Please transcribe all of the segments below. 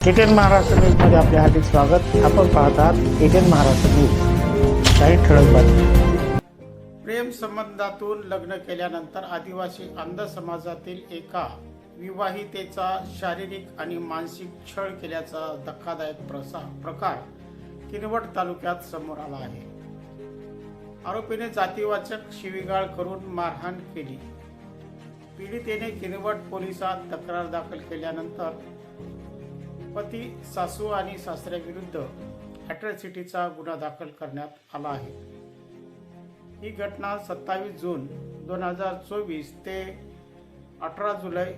ATN Maharashtra न्यूजमध्ये आपले हार्दिक स्वागत. आपण पाहत आहात एटीएन महाराष्ट्र न्यूज. काही ठळक बातमी प्रेम संबंधातून लग्न केल्यानंतर आदिवासी अंध समाजातील एका विवाहितेचा शारीरिक आणि मानसिक छळ केल्याचा धक्कादायक प्रसा प्रकार किनवट तालुक्यात समोर आला आहे. आरोपीने जातीवाचक शिवीगाळ करून मारहाण केली. पीडितेने किनवट पोलिसात तक्रार दाखल केल्यानंतर पती सासू आणि सासऱ्याविरुद्ध अॅट्रॉसिटीचा गुन्हा दाखल करण्यात आला आहे. ही घटना सत्तावीस जून दोन हजार चोवीस ते अठरा जुलै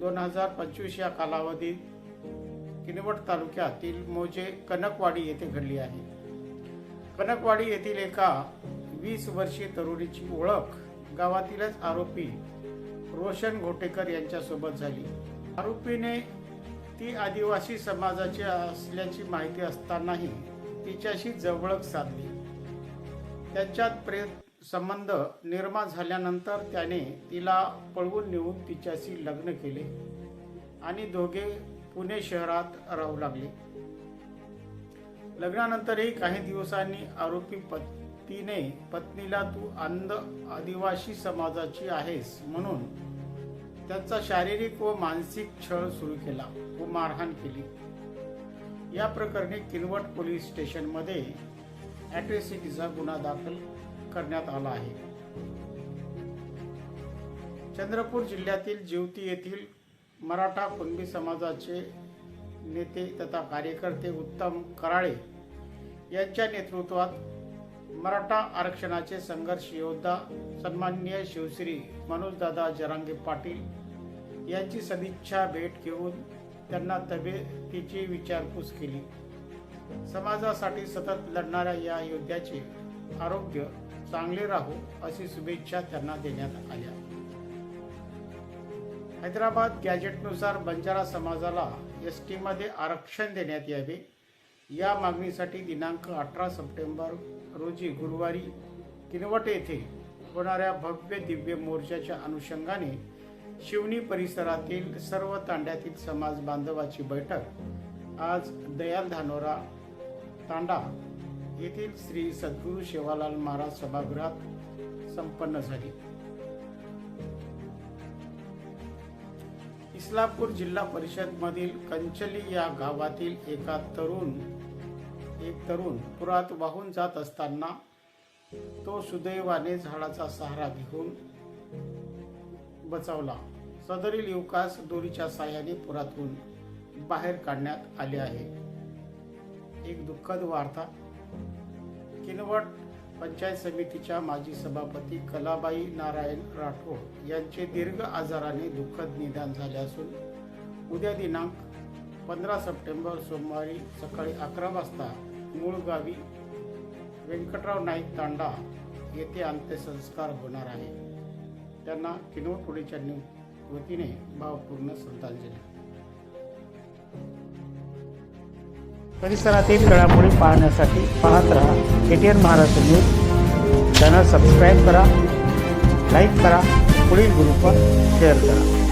दोन हजार पंचवीस या कालावधीत किनवट तालुक्यातील मोजे कनकवाडी येथे घडली आहे. कनकवाडी येथील एका वीस वर्षीय तरुणीची ओळख गावातीलच आरोपी रोशन घोटेकर यांच्यासोबत झाली. आरोपीने ती आदिवासी समाजाची असल्याची माहिती असतानाही तिच्याशी जवळक साधली. त्यांच्यात प्रेम संबंध निर्माण झाल्यानंतर त्याने तिला पळवून नेऊन तिच्याशी लग्न केले आणि दोघे पुणे शहरात राहू लागले. लग्नानंतरही काही दिवसांनी आरोपी पतीने पत्नीला तू अंध आदिवासी समाजाची आहेस म्हणून त्यांचा शारीरिक व मानसिक छळ सुरू केला व मारहाण केली. या प्रकरणी किनवट पोलीस स्टेशनमध्ये ॲट्रेसिटीचा गुन्हा दाखल करण्यात आला आहे. चंद्रपूर जिल्ह्यातील जिवती येथील मराठा कुणबी समाजाचे नेते तथा कार्यकर्ते उत्तम कराळे यांच्या नेतृत्वात मराठा आरक्षणाचे संघर्ष योद्धा सन्माननीय शिवश्री मनोजदादा जरांगे पाटील यांची सदिच्छा भेट घेऊन त्यांना तब्येतीची विचारपूस केली. समाजासाठी सतत लढणाऱ्या या योद्ध्याचे आरोग्य चांगले राहू अशी शुभेच्छा त्यांना देण्यात आल्या. हैदराबाद गॅजेटनुसार बंजारा समाजाला एस टीमध्ये आरक्षण देण्यात यावे या मागणीसाठी दिनांक अठरा सप्टेंबर रोजी गुरुवारी किनवट येथे होणाऱ्या भव्य दिव्य मोर्चाच्या अनुषंगाने शिवनी परिसरातील सर्व तांड्यातील समाज बांधवाची बैठक आज दयाल धानोरा तांडा येथील श्री सद्गुरू शेवालाल महाराज सभागृहात संपन्न झाली. इस्लामपूर जिल्हा परिषद मधील कंचली या गावातील एका तरुण एक तरुण पुरात वाहून जात असताना तो सुदैवाने झाडाचा सहारा घेऊन बचावला. सदरील युवकास दोरीच्या साह्याने पुरातून बाहेर काढण्यात आले आहे. एक दुःखद वार्ता. किनवट पंचायत समितीच्या माजी सभापती कलाबाई नारायण राठोड यांचे दीर्घ आजाराने दुःखद निधन झाले असून उद्या दिनांक पंधरा सप्टेंबर सोमवारी सकाळी अकरा वाजता मूळ गावी व्यंकटराव नाईक तांडा येथे अंत्यसंस्कार होणार आहे. त्यांना किनवट पुढेच्या वतीने भावपूर्ण श्रद्धांजली. परिसरातील घडामोडी पाहण्यासाठी पाहत राहा. ATN Maharashtra news. Channel subscribe करा. लाईक करा. पुढील ग्रुपवर शेअर करा.